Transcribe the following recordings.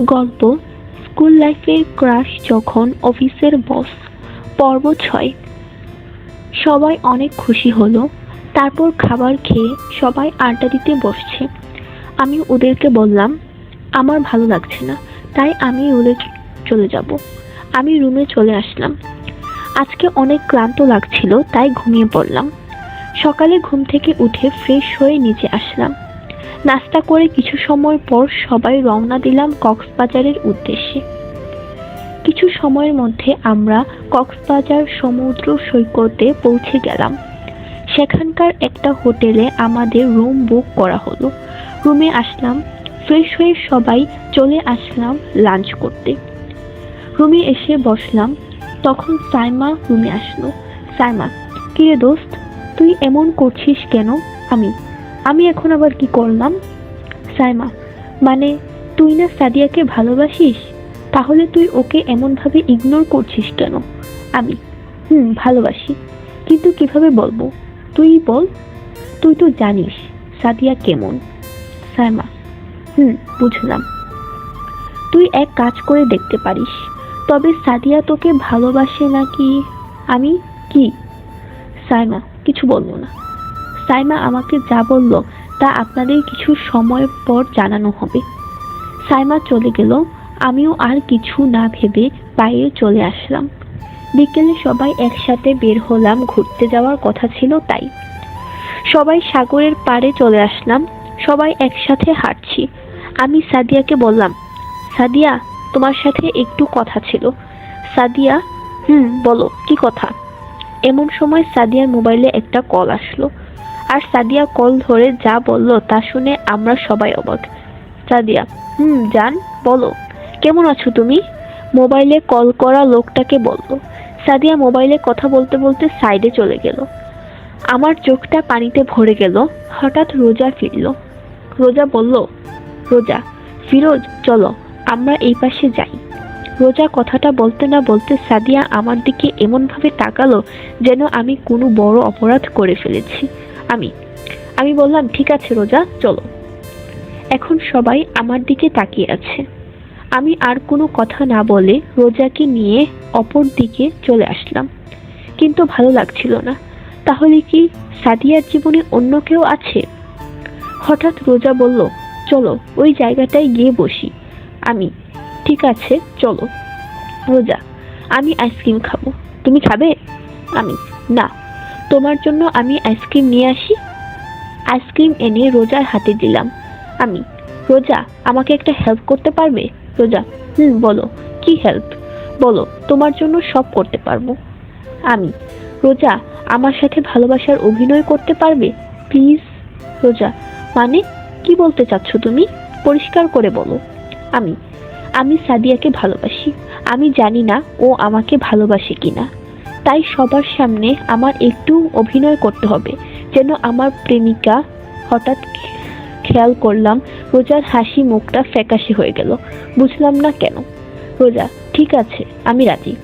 গল্প, স্কুল লাইফের ক্রাশ যখন অফিসের বস, পর্ব ছয়। সবাই অনেক খুশি হলো, তারপর খাবার খেয়ে সবাই আড্ডা দিতে বসছে। আমি ওদেরকে বললাম, আমার ভালো লাগছে না, তাই আমি রুমে চলে যাব। আমি রুমে চলে আসলাম। আজকে অনেক ক্লান্ত লাগছিল, তাই ঘুমিয়ে পড়লাম। সকালে ঘুম থেকে উঠে ফ্রেশ হয়ে নিচে আসলাম। নাস্তা করে কিছু সময় পর সবাই রওনা দিলাম কক্সবাজারের উদ্দেশ্যে। কিছু সময়ের মধ্যে আমরা কক্সবাজার সমুদ্র সৈকতে পৌঁছে গেলাম। সেখানকার একটা হোটেলে আমাদের রুম বুক করা হলো। রুমে আসলাম, ফ্রেশ হয়ে সবাই চলে আসলাম লাঞ্চ করতে। রুমে এসে বসলাম, তখন সাইমা রুমে আসলো। সাইমা, কিরে দোস্ত, তুই এমন করছিস কেন? আমি আমি এখন আবার কি করলাম? সাইমা মানে তুই না সাদিয়াকে ভালোবাসিস? তাহলে তুই ওকে এমনভাবে ইগনোর করছিস কেন? আমি, হুম, ভালোবাসি। কিন্তু কীভাবে বলব? তুই বল। তুই তো জানিস সাদিয়া কেমন। সাইমা, হুম, বুঝলাম। তুই এক কাজ করে দেখতে পারিস। তবে সাদিয়া তোকে ভালোবাসে নাকি? আমি, কি? সাইমা, কিছু বলব না। সাইমা আমাকে যা বলল, তা আপনাদের কিছু সময় পর জানানো হবে। সাইমা চলে গেল। আমিও আর কিছু না ভেবে বাইরে চলে আসলাম। বিকেলে সবাই একসাথে বের হলাম। ঘুরতে যাওয়ার কথা ছিল তাই। সবাই সাগরের পাড়ে চলে আসলাম। সবাই একসাথে হাঁটছি। আমি সাদিয়াকে বললাম, সাদিয়া, তোমার সাথে একটু কথা ছিল। সাদিয়া, হুম, বলো, কি কথা? এমন সময় সাদিয়ার মোবাইলে একটা কল আসলো। আর সাদিয়া কল ধরে যা বলল তা শুনে আমরা সবাই অবাক। সাদিয়া, হুম, জান, বলো। কেমন আছো তুমি? মোবাইলে কল করা লোকটাকে বলল। সাদিয়া মোবাইলে কথা বলতে বলতে সাইডে চলে গেল। আমার চোখটা পানিতে ভরে গেল। হঠাৎ রোজা ফিরল। রোজা বলল, রোজা, ফিরোজ, চলো, আমরা এই পাশে যাই। রোজা কথাটা বলতে না বলতে সাদিয়া আমার দিকে এমনভাবে তাকালো যেন আমি কোনো বড় অপরাধ করে ফেলেছি। আমি। আমি বললাম, ঠিক আছে রোজা, চলো। এখন সবাই আমার দিকে তাকিয়ে আছে। আমি আর কোনো কথা না বলে রোজাকে নিয়ে অপর দিকে চলে আসলাম। কিন্তু ভালো লাগছিল না। তাহলে কি সাদিয়ার জীবনে অন্য কেউ আছে? হঠাৎ রোজা বলল, চলো, ওই জায়গাটায় গিয়ে বসি। আমি, ঠিক আছে, চলো। রোজা, আমি আইসক্রিম খাব। তুমি খাবে? আমি, না। তোমার জন্য আমি আইসক্রিম নিয়ে আসি। আইসক্রিম এনে রোজার হাতে দিলাম। আমি, রোজা, আমাকে একটা হেল্প করতে পারবে? রোজা, হুম, বলো, কি হেল্প বলো, তোমার জন্য সব করতে পারব। আমি, রোজা, আমার সাথে ভালোবাসার অভিনয় করতে পারবে? প্লিজ, রোজা মানে কি বলতে চাচ্ছ তুমি? পরিষ্কার করে বলো। আমি আমি সাদিয়াকে ভালোবাসি। আমি জানি না ও আমাকে ভালোবাসে কিনা। তাই সবার সামনে আমার একটু অভিনয় করতে হবে। যেন আমার প্রেমিকা হঠাৎ খেয়াল করলাম রোজার হাসি মুখটা ফ্যাকাশে হয়ে গেল। বুঝলাম না কেন। রোজা, ঠিক আছে, আমি রাজি।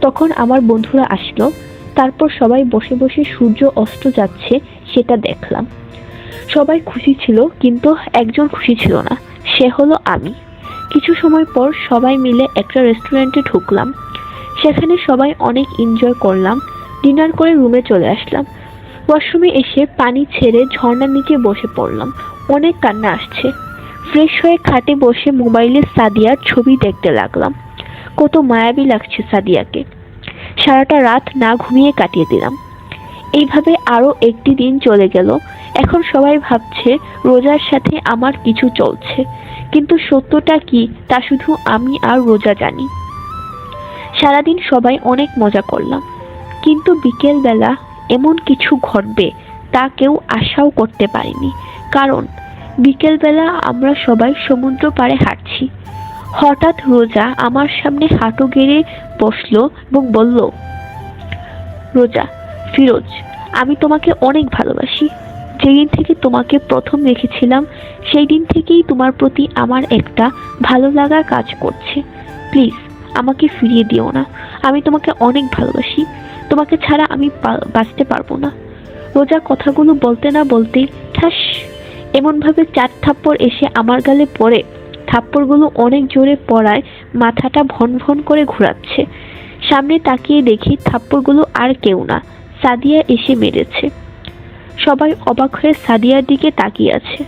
তখন আমার বন্ধুরা আসলো। তারপর সবাই বসে বসে সূর্য অস্ত যাচ্ছে সেটা দেখলাম। সবাই খুশি ছিল, কিন্তু একজন খুশি ছিল না। সে হলো আমি। কিছু সময় পর সবাই মিলে একটা রেস্টুরেন্টে ঢুকলাম। সেখানে সবাই অনেক এনজয় করলাম। ডিনার করে রুমে চলে আসলাম। ওয়াশরুমে এসে পানি ছেড়ে ঝর্ণার নিচে বসে পড়লাম। অনেক কান্না আসছে। ফ্রেশ হয়ে খাটে বসে মোবাইলে সাদিয়ার ছবি দেখতে লাগলাম। কত মায়াবী লাগছে সাদিয়াকে। সারাটা রাত না ঘুমিয়ে কাটিয়ে দিলাম। এইভাবে আরও একটি দিন চলে গেল। এখন সবাই ভাবছে রোজার সাথে আমার কিছু চলছে। কিন্তু সত্যটা কি তা শুধু আমি আর রোজা জানি। সারাদিন সবাই অনেক মজা করলাম। কিন্তু বিকেলবেলা এমন কিছু ঘটবে তা কেউ আশাও করতে পারেনি। কারণ বিকেলবেলা আমরা সবাই সমুদ্র পাড়ে হাঁটছি। হঠাৎ রোজা আমার সামনে হাঁটু গেড়ে বসল এবং বলল, রোজা, ফিরোজ, আমি তোমাকে অনেক ভালোবাসি। যেদিন থেকে তোমাকে প্রথম দেখেছিলাম সেই দিন থেকেই তোমার প্রতি আমার একটা ভালো লাগা কাজ করছে। প্লিজ আমাকে ফিরিয়ে দিও না। আমি তোমাকে অনেক ভালোবাসি। তোমাকে ছাড়া আমি বাঁচতে পারব না। রোজা কথাগুলো বলতে না বলতেই ঠাস। এমনভাবে চার থাপ্পড় এসে আমার গালে পড়ে। থাপ্পড়গুলো অনেক জোরে পড়ায়, মাথাটা ভন ভন করে ঘোরাচ্ছে। সামনে তাকিয়ে দেখি থাপ্পড়গুলো আর কেউ না। সাদিয়া এসে মেরেছে। সবাই অবাক হয়ে সাদিয়ার দিকে তাকিয়ে আছে।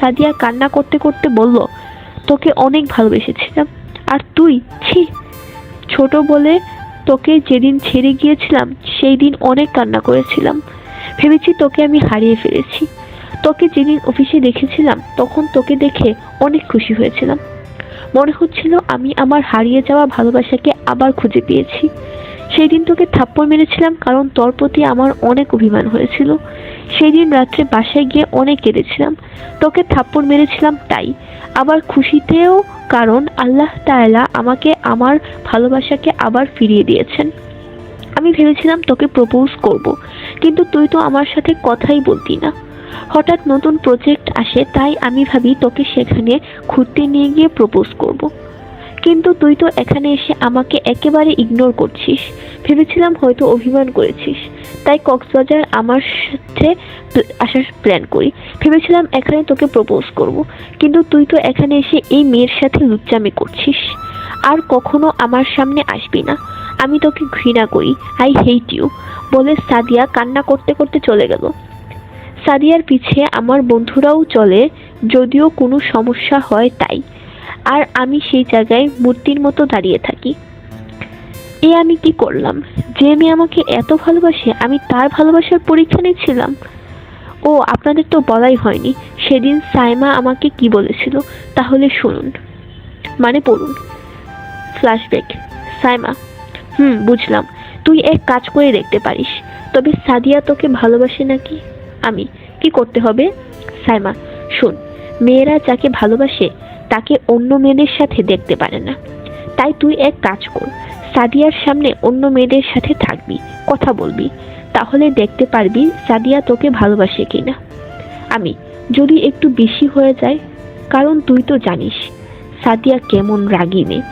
সাদিয়া কান্না করতে করতে বলল, তোকে অনেক ভালোবেসেছিলাম। আর তুই, ছি! ছোট বলে তোকে যেদিন ছেড়ে গিয়েছিলাম সেই দিন অনেক কান্না করেছিলাম। ভেবেছি তোকে আমি হারিয়ে ফেলেছি। তোকে যেদিন অফিসে দেখেছিলাম, তখন তোকে দেখে অনেক খুশি হয়েছিলাম। মনে হচ্ছিল আমি আমার হারিয়ে যাওয়া ভালোবাসাকে আবার খুঁজে পেয়েছি। সেই দিন তোকে থাপ্পড় মেরেছিলাম কারণ তোর প্রতি আমার অনেক অভিমান হয়েছিল। সেই দিন রাত্রে বাসায় গিয়ে অনেক কেঁদেছিলাম। তোকে থাপ্পড় মেরেছিলাম তাই। আবার খুশিতেও কারণ আল্লাহ তাআলা আমাকে আমার ভালোবাসাকে আবার ফিরিয়ে দিয়েছেন। আমি ভেবেছিলাম তোকে প্রপোজ করব, কিন্তু তুই তো আমার সাথে কথাই বলতি না। হঠাৎ নতুন প্রজেক্ট আসে তাই আমি ভাবি তোকে সেখানে ঘুরতে নিয়ে গিয়ে প্রপোজ করব। কিন্তু তুই তো এখানে এসে আমাকে একেবারে ইগনোর করছিস। ভেবেছিলাম হয়তো অভিমান করেছিস। তাই কক্সবাজার আমার সাথে আসার প্ল্যান করি। ভেবেছিলাম এখানে তোকে প্রপোজ করব। কিন্তু তুই তো এখানে এসে এই মেয়ের সাথে লুচ্চামি করছিস। আর কখনো আমার সামনে আসবি না। আমি তোকে ঘৃণা করি। আই হেট ইউ বলে সাদিয়া কান্না করতে করতে চলে গেল। সাদিয়ার পিছে আমার বন্ধুরাও চলে, যদিও কোনো সমস্যা হয় তাই। আর আমি সেই জায়গায় মূর্তির মতো দাঁড়িয়ে থাকি। এ আমি কি করলাম? যে মেয়ে আমাকে এত ভালোবাসে, আমি তার ভালোবাসার পরীক্ষা নিচ্ছিলাম? ও, আপনাদের তো বলাই হয়নি। সেদিন সাইমা আমাকে কি বলেছিল, তাহলে শুনুন। মানে পড়ুন। ফ্ল্যাশব্যাক। সাইমা, হুম, বুঝলাম। তুই এক কাজ করে দেখতে পারিস। তবে সাদিয়া তোকে ভালোবাসে নাকি? আমি, কি করতে হবে? সাইমা, শোন, মেয়েরা যাকে ভালোবাসে তাকে অন্য মেয়েদের সাথে দেখতে পারে না। তাই তুই এক কাজ কর, সাদিয়ার সামনে অন্য মেয়েদের সাথে থাকবি, কথা বলবি, তাহলে দেখতে পারবি সাদিয়া তোকে ভালোবাসে কিনা। আমি, যদি একটু বেশি হয়ে যায়, কারণ তুই তো জানিস, সাদিয়া কেমন রাগী মেয়ে।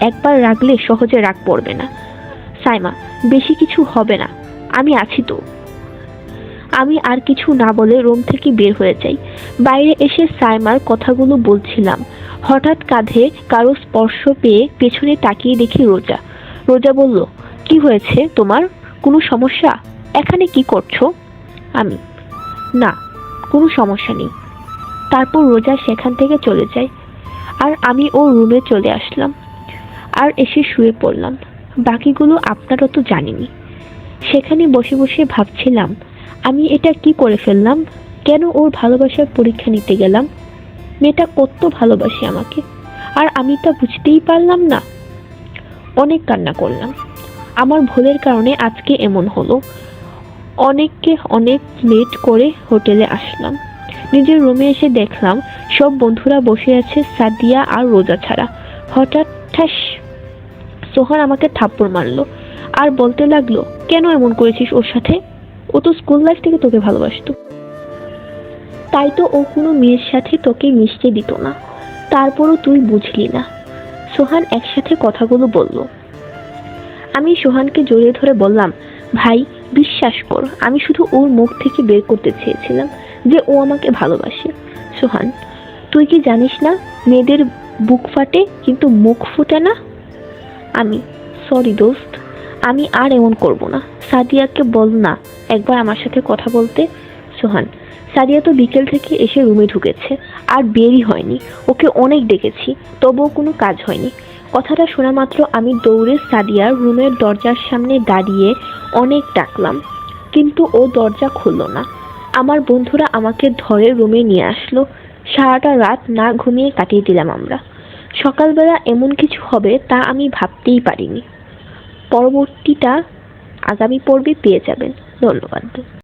একবার রাগলে সহজে রাগ পড়বে না। সাইমা, বেশি কিছু হবে না, আমি আছি তো। আমি আর কিছু না বলে রুম থেকে বের হয়ে যাই। বাইরে এসে সাইমার কথাগুলো বলছিলাম। হঠাৎ কাঁধে কারও স্পর্শ পেয়ে পেছনে তাকিয়ে দেখি রোজা। রোজা বলল, কি হয়েছে তোমার? কোনো সমস্যা? এখানে কি করছ? আমি, না, কোনো সমস্যা নেই। তারপর রোজা সেখান থেকে চলে যায়। আর আমি ওর রুমে চলে আসলাম। আর এসে শুয়ে পড়লাম। বাকিগুলো আপনারা তো জানেনই। সেখানে বসে বসে ভাবছিলাম আমি এটা কি করে ফেললাম? কেন ওর ভালোবাসার পরীক্ষা নিতে গেলাম? মেয়েটা কত ভালোবাসে আমাকে। আর আমি তা বুঝতেই পারলাম না। অনেক কান্না করলাম। আমার ভুলের কারণে আজকে এমন হলো। অনেককে অনেক লেট করে হোটেলে আসলাম। নিজের রুমে এসে দেখলাম, সব বন্ধুরা বসে আছে সাদিয়া আর রোজা ছাড়া। হঠাৎ ঠাস সোহান আমাকে থাপ্পড় মারলো। আর বলতে লাগল, কেন এমন করেছিস ওর সাথে? ও তো স্কুল লাইফ থেকে তোকে ভালোবাসতো। তাই তো ও কোনো মেয়ের সাথে তোকে মিশতে দিত না। তারপরও তুই বুঝলি না। সোহান একসাথে কথাগুলো বলল। আমি সোহানকে জড়িয়ে ধরে বললাম, ভাই, বিশ্বাস কর, আমি শুধু ওর মুখ থেকে বের করতে চেয়েছিলাম যে ও আমাকে ভালোবাসে। সোহান, তুই কি জানিস না, মেয়েদের বুক ফাটে কিন্তু মুখ ফুটে না? আমি সরি দোস্ত, আমি আর এমন করব না। সাদিয়াকে বল না একবার আমার সাথে কথা বলতে, সোহান। সাদিয়া তো বিকেল থেকে এসে রুমে ঢুকেছে, আর বেরই হয়নি। ওকে অনেক ডেকেছি, তবুও কোনো কাজ হয়নি। কথাটা শোনা মাত্র আমি দৌড়ে সাদিয়ার রুমের দরজার সামনে দাঁড়িয়ে অনেক ডাকলাম, কিন্তু ও দরজা খুললো না। আমার বন্ধুরা আমাকে ধরে রুমে নিয়ে আসলো। সারাটা রাত না ঘুমিয়ে কাটিয়ে দিলাম আমরা। সকালবেলা এমন কিছু হবে তা আমি ভাবতেই পারিনি। পরবর্তীটা আগামী পর্বে পেয়ে যাবেন। ধন্যবাদ।